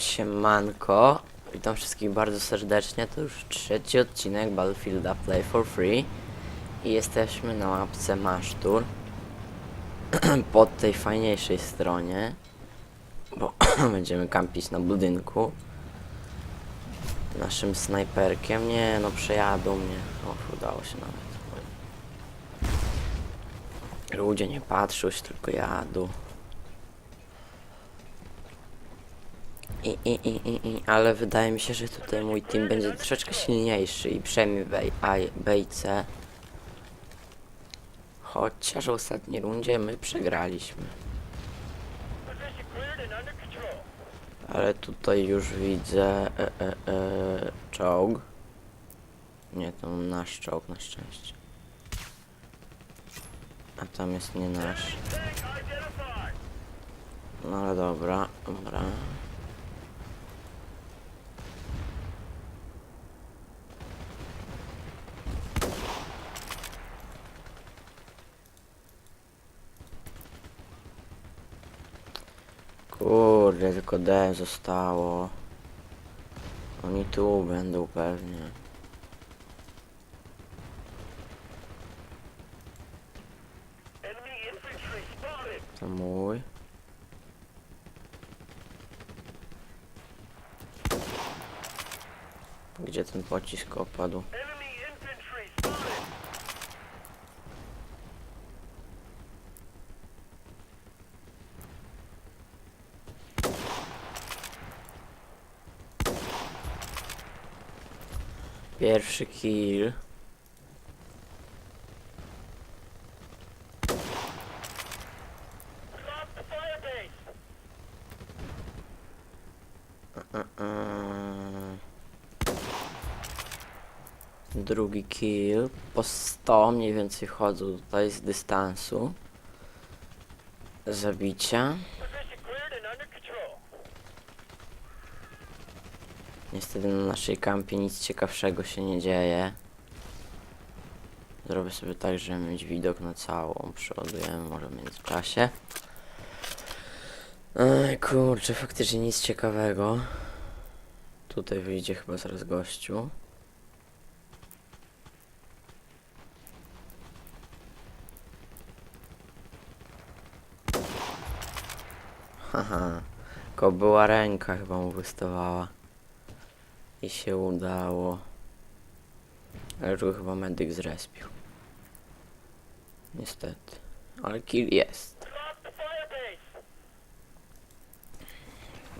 Siemanko, witam wszystkich bardzo serdecznie, to już trzeci odcinek Battlefielda Play for Free. I jesteśmy na mapce Masztur. Po tej fajniejszej stronie, bo będziemy kampić na budynku. Naszym snajperkiem, nie no przejadą mnie, o udało się nawet. Ludzie nie patrzą, już tylko jadą I, i, i, i, i, ale wydaje mi się, że tutaj mój team będzie troszeczkę silniejszy i przejmie bej, a, bejce. Chociaż w ostatniej rundzie my przegraliśmy. Ale tutaj już widzę e, e, e, czołg. Nie, to nasz czołg na szczęście. A tam jest nie nasz. No ale dobra, dobra. Kurde, tylko D zostało. Oni tu będą pewnie. To mój. Gdzie ten pocisk opadł? Pierwszy kill. Drugi kill. Po 100 mniej więcej chodzą tutaj z dystansu. Zabicia. Position cleared and under control. Niestety na naszej kampie nic ciekawszego się nie dzieje. Zrobię sobie tak, żeby mieć widok na całą. Przeładujemy może w międzyczasie. Ej, kurczę, faktycznie nic ciekawego. Tutaj wyjdzie chyba zaraz gościu. Haha, tylko była ręka chyba mu wystawała. I się udało. Ale tu chyba medyk zrespił. Niestety. Ale kill jest.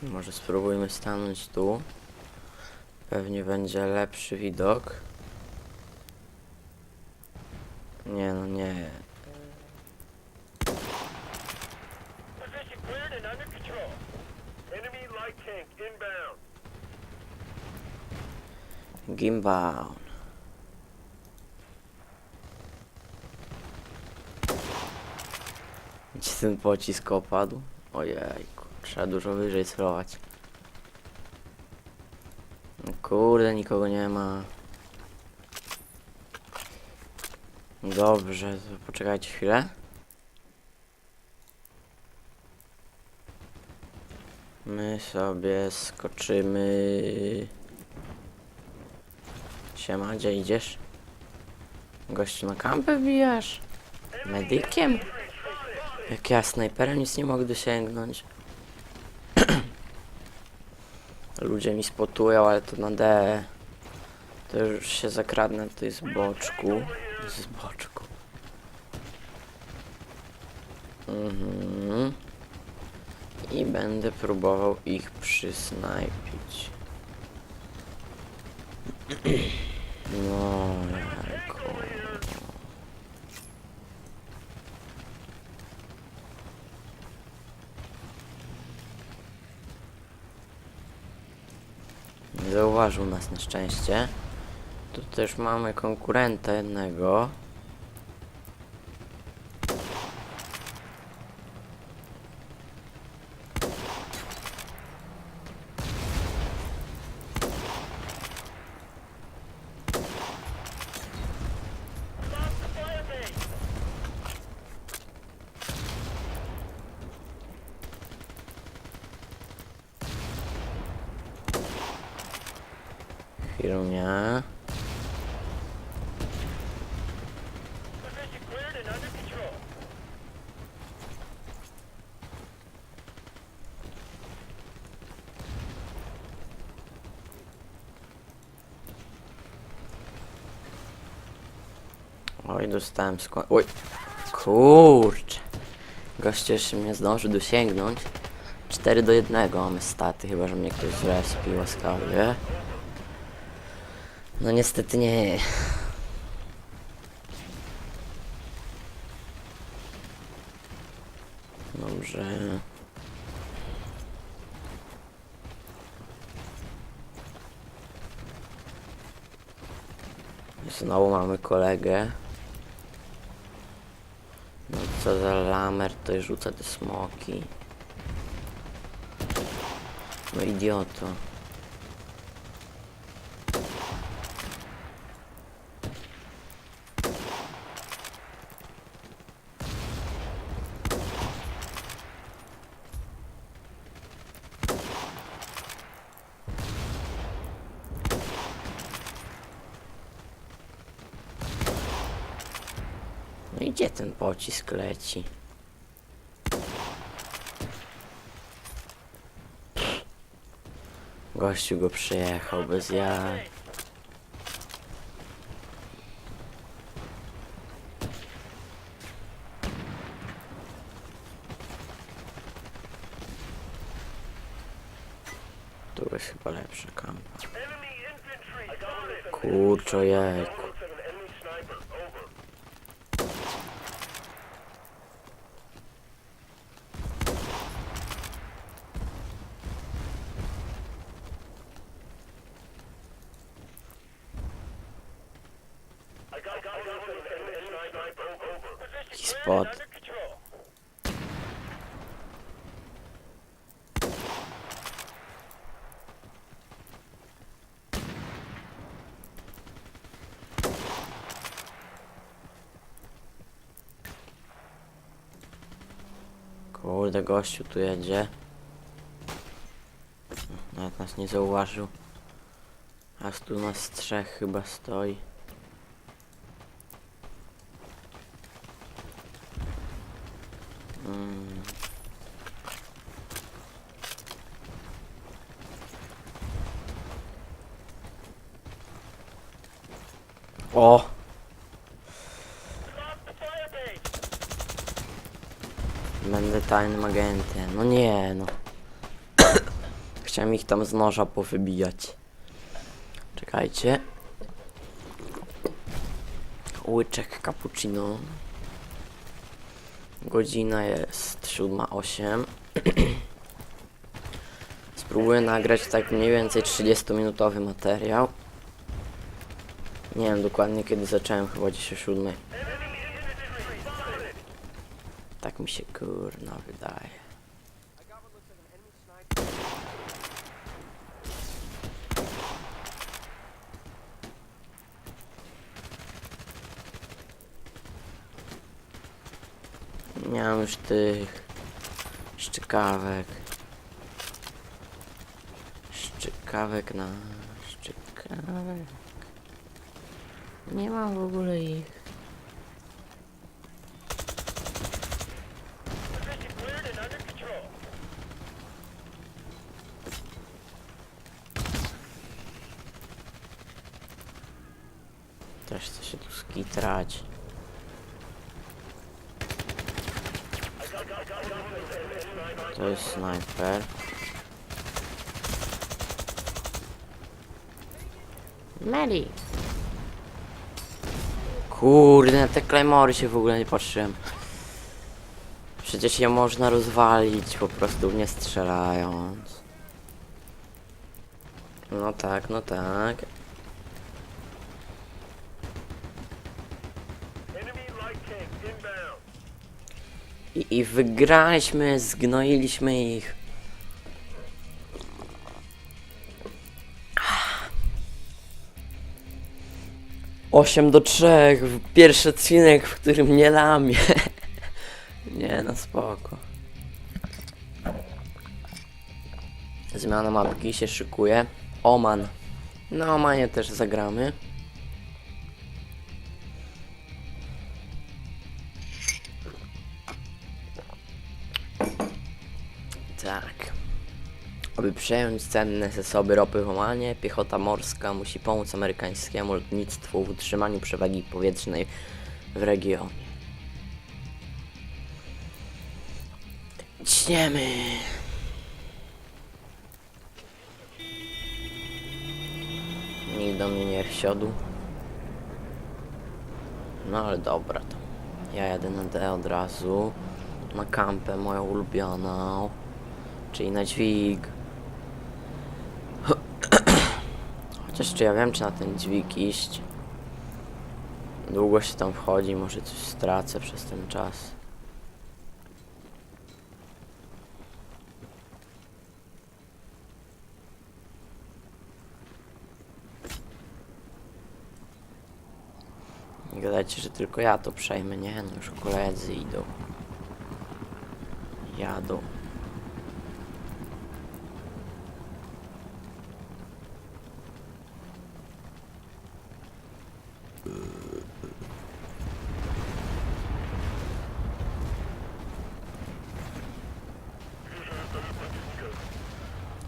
Może spróbujmy stanąć tu. Pewnie będzie lepszy widok. Nie no nie. Position cleared and under control. Enemy light tank inbound. Gimbaun. Gdzie ten pocisk opadł? Ojejku, trzeba dużo wyżej celować. No Kurde, nikogo nie ma. Dobrze, poczekajcie chwilę. My sobie skoczymy. Siema, gdzie idziesz? Gościu na kampę wbijasz? Medykiem? Jak ja snajperem nic nie mogę dosięgnąć. Ludzie mi spotują, ale to na D. To już się zakradnę tutaj z boczku. Z boczku. Mhm. I będę próbował ich przysnajpić. No, jajku. Nie zauważył nas na szczęście. Tu też mamy konkurenta jednego. Under control. Oj, dostałem skład. Oj, kurczę. Goście jeszcze mnie zdążył dosięgnąć. 4 do 1 mamy staty, chyba że mnie ktoś zrespił łaskawie. No niestety nie. Dobrze. Znowu mamy kolegę. No co za lamer, to rzuca te smoki. No idioto. No i gdzie ten pocisk leci? Gościu go przyjechał bez jaj. Tu jest chyba lepsza kampa. Kurczę, jejku. Under control. Kurde, gościu tu jedzie. Nawet nas nie zauważył. Aż tu nas trzech chyba stoi. Mm. O! Lost the firebase. Będę tajnym agentem. No nie, no. Chciałem ich tam z noża powybijać. Czekajcie. Łyczek cappuccino. Godzina jest 7.08. Spróbuję nagrać tak mniej więcej 30-minutowy materiał. Nie wiem dokładnie kiedy zacząłem, chyba gdzieś o 7. Enemy infantry spotted. Tak mi się kurna wydaje. Nie mam już tych szczykawek. Szczykawek na szczykawek. Nie mam w ogóle ich. Position cleared and under control. Też chce się skitrać. To jest snajper. Meli. Kurde, na te klejmory się w ogóle nie patrzyłem. Przecież je można rozwalić po prostu nie strzelając. No tak, no tak. Enemy light tank inbound. I, I wygraliśmy, zgnoiliśmy ich. Osiem do trzech, pierwszy odcinek, w którym nie lamię. nie no spoko. Zmiana mapki się szykuje. Oman. No, Omanie też zagramy. Aby przejąć cenne zasoby ropy w Omanie, piechota morska musi pomóc amerykańskiemu lotnictwu w utrzymaniu przewagi powietrznej w regionie. Ciśniemy. Nikt do mnie nie wsiadł. No ale dobra to. Ja jadę na D od razu. Na kampę moją ulubioną. Czyli na dźwig. Chociaż czy ja wiem czy na ten dźwig iść. Długo się tam wchodzi, może coś stracę przez ten czas. Nie gadajcie, że tylko ja to przejmę, nie? No już koledzy idą. Jadą.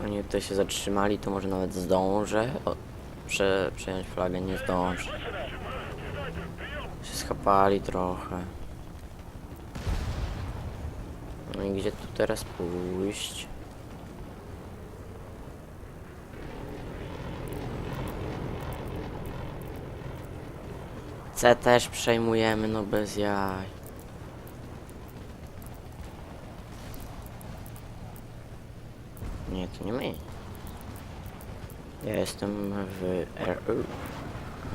Oni tutaj się zatrzymali, to może nawet zdążę. O, prze, przejąć flagę nie zdążę. Się schapali trochę. No i gdzie tu teraz pójść? C też przejmujemy, no bez jaj. Nie, to nie my. Ja jestem w RU.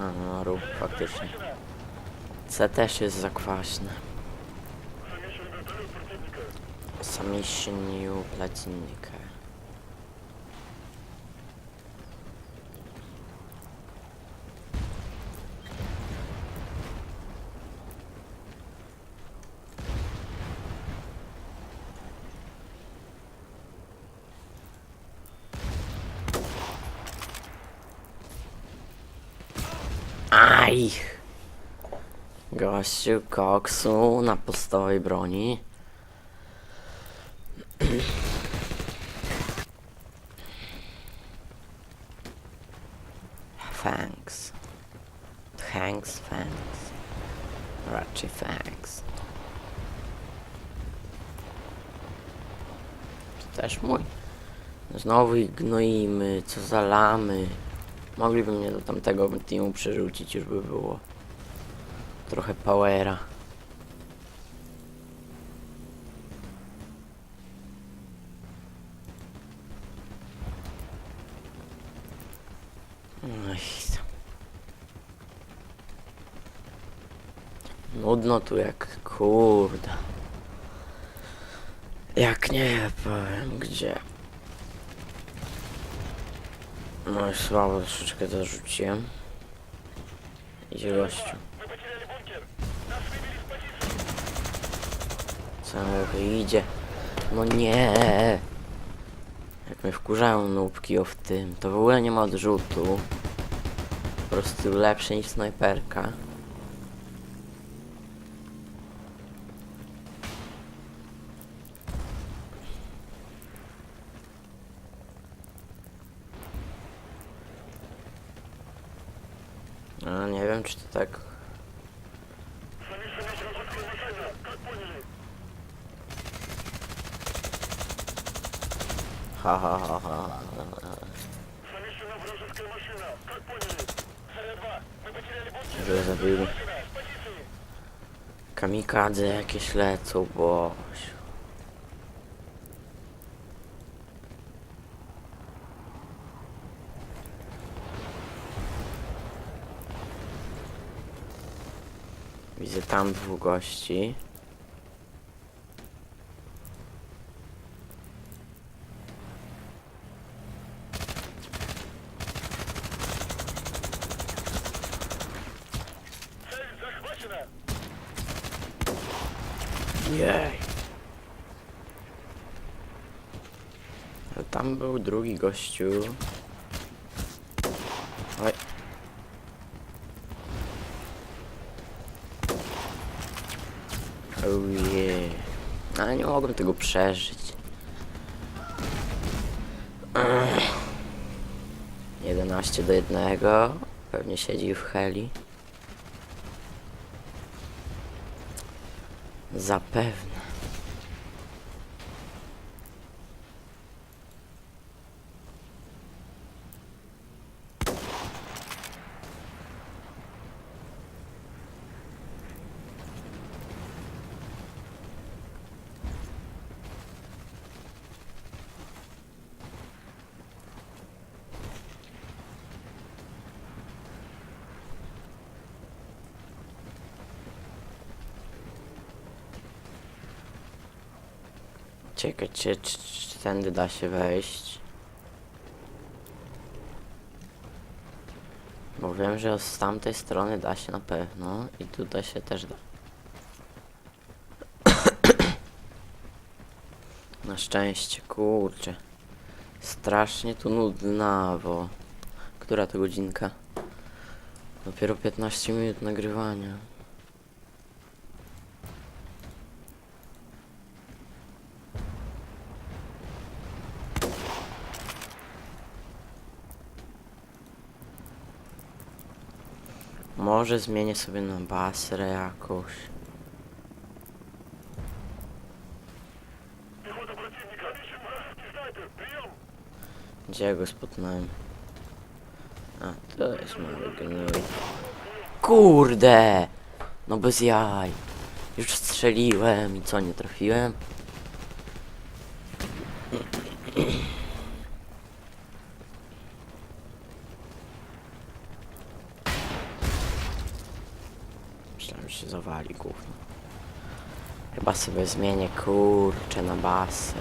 A, RU, faktycznie. C też jest zakwaśne. Submission new plecinika. Aj! Gościu koksu na podstawowej broni. Thanks. Thanks, thanks. Raczej thanks. To też mój. Znowu gnoimy, co za lamy. Mogliby mnie do tamtego teamu przerzucić, już by było trochę powera. I co? Nudno tu jak kurde. Jak nie powiem gdzie. No i słabo troszeczkę to rzuciłem. Idzie gościu. Co idzie? No nie. Jak mnie wkurzają nóbki o w tym, to w ogóle nie ma odrzutu. Po prostu lepsze niż snajperka. ha ha ha ha. Замешана вражеская машина. Как поняли? Заря-2. Мы потеряли бункер. Że zabili. Машина, с позиции. Kamikadze jakieś lecą, bo... Widzę tam dwóch gości. Tam był drugi gościu. Oj. Ojej. Ale nie mogłem tego przeżyć. Ech. 11 do 1. Pewnie siedzi w heli. Zapewne. Czekaj, czy, czy, czy tędy da się wejść? Bo wiem, że z tamtej strony da się na pewno i tutaj się też da. na szczęście, kurczę. Strasznie tu nudnawo. Która to godzinka? Dopiero 15 minut nagrywania. Może zmienię sobie na basrę jakąś. Gdzie go spotnąłem? A, to jest mały gnój. Kurde! No bez jaj. Już strzeliłem i co, nie trafiłem? Zmienię kurczę na basę.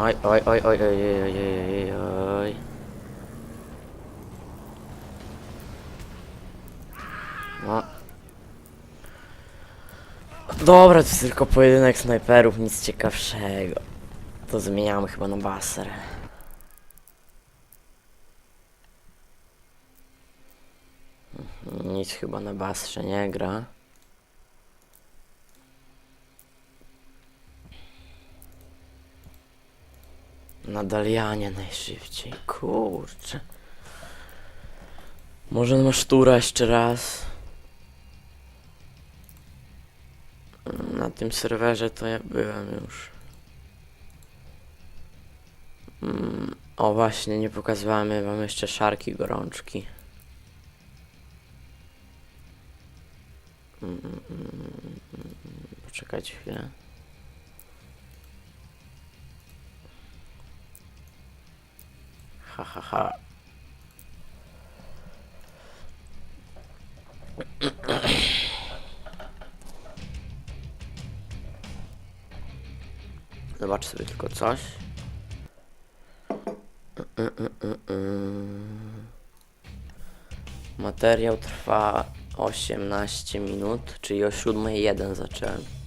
Oj, oj, oj, oj, oj, oj, oj, oj, oj. No. Dobra, to jest tylko pojedynek snajperów, nic ciekawszego. To zmieniamy chyba na baser. Mhm, Nic chyba na bastrze nie gra. Na Dalianie najszybciej. Kurczę. Może na sztura jeszcze raz. Na tym serwerze to ja byłem już. Mm, o właśnie, nie pokazywałem wam jeszcze szarki gorączki. Mm, mm, mm, mm. Poczekajcie chwilę. Ha ha ha. Zobacz sobie tylko coś. Materiał trwa 18 minut, czyli o 7.01 zacząłem.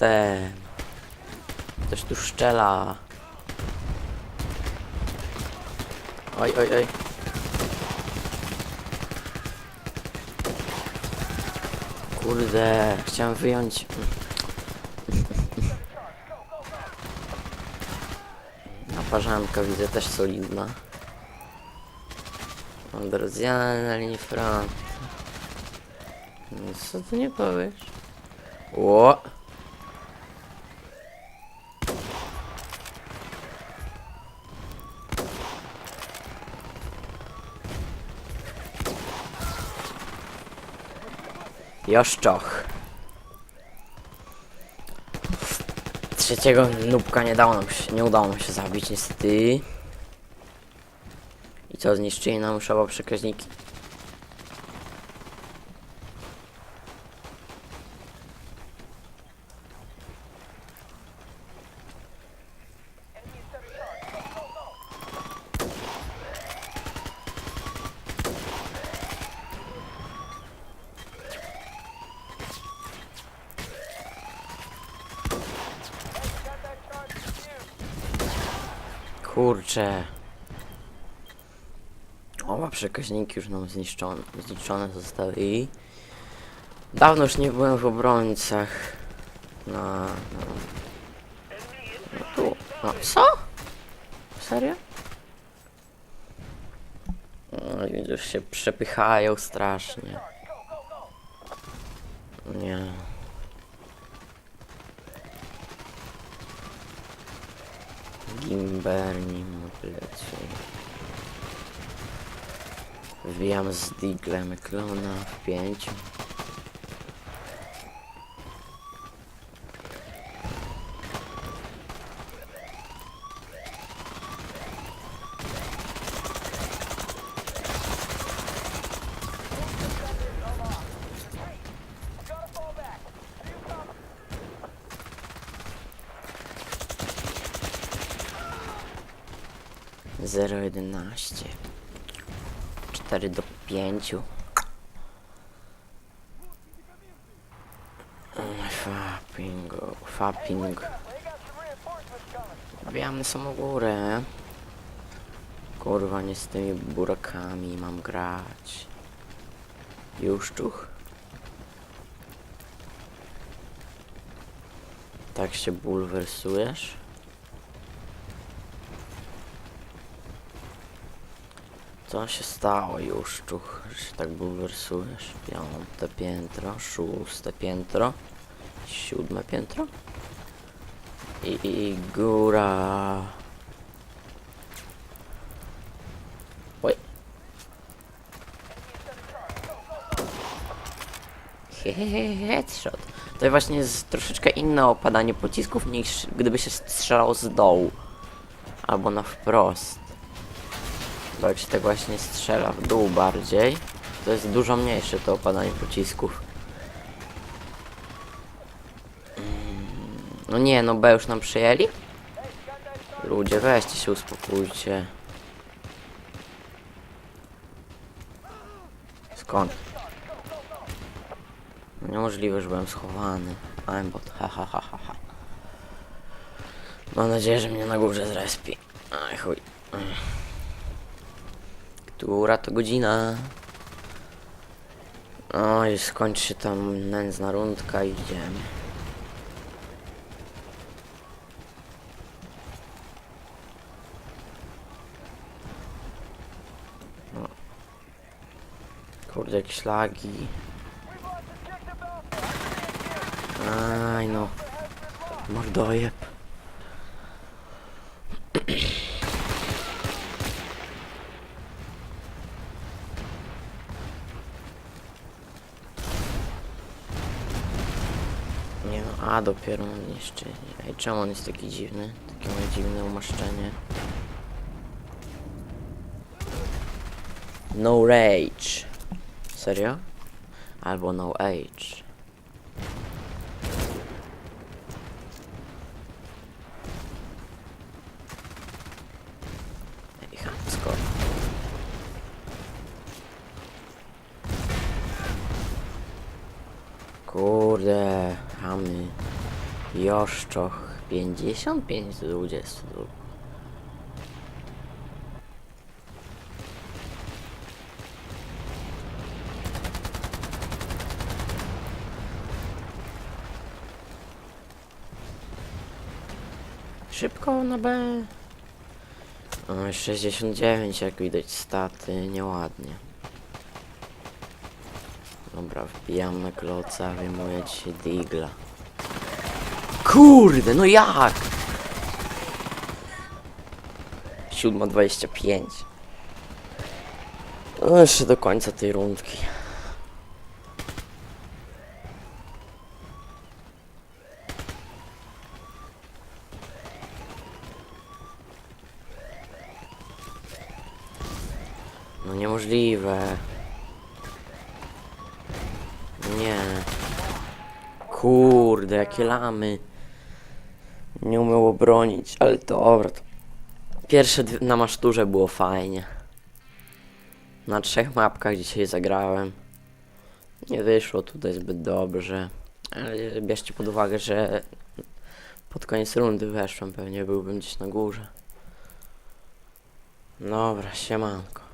Jestem. Ktoś tu szczela. Oj, oj, oj. Kurde, chciałem wyjąć. Naparzanka widzę też solidna. Androzjany na linii frontu. No co ty nie powiesz? Ło! Joszczoch. Trzeciego nubka nie dało nam się, nie udało nam się zabić niestety. I co, zniszczyli nam już przekaźniki. Kurczę. Oba przekaźniki już nam zniszczone, zniszczone zostały i... Dawno już nie byłem w obrońcach. Na... na... No tu. No, co? Serio? No, już się przepychają strasznie. Nie. Gimberni plecy. Wbijam z Diglem klona w pięciu. 4 do 5. Fapping, fapping. Bijamy samą górę. Kurwa, nie z tymi burakami mam grać. Już czuch? Tak się bulwersujesz? Co się stało już, czuch, że się tak bulwersujesz? Piąte piętro, szóste piętro, siódme piętro i, i góra. Oj. Hehehe, headshot. To właśnie jest troszeczkę inne opadanie pocisków niż gdyby się strzelało z dołu. Albo na wprost. Bo jak się tak właśnie strzela w dół bardziej, to jest dużo mniejsze to opadanie pocisków. Mm, No nie, no B już nam przyjęli? Ludzie, weźcie się uspokójcie. Skąd? Niemożliwe, że byłem schowany. Aimbot, ha ha ha ha ha. Mam nadzieję, że mnie na górze zrespi. Aj chuj. Która to godzina? O, już skończy się tam nędzna rundka i idziemy. O. Kurde, jakieś lagi. Aj no. Mordojeb. Nie no, a dopiero on jeszcze. Ej, czemu on jest taki dziwny? Takie ma dziwne umaszczenie. No rage. Serio? Albo no age. Ej, chamsko. Kurde, chamy. Joszczoch 55 do 20. Szybko na B. O, 69 jak widać staty, nieładnie. Dobra, wbijam na kloca, wyjmuję dzisiaj digla. Kurde, no jak? 7.25 No jeszcze do końca tej rundki. No niemożliwe. Nie. Kurde, jakie lamy. Nie umiał obronić, ale dobra. To... Pierwsze na maszturze było fajnie. Na trzech mapkach dzisiaj zagrałem. Nie wyszło tutaj zbyt dobrze. Ale bierzcie pod uwagę, że pod koniec rundy weszłem, pewnie byłbym gdzieś na górze. Dobra, siemanko.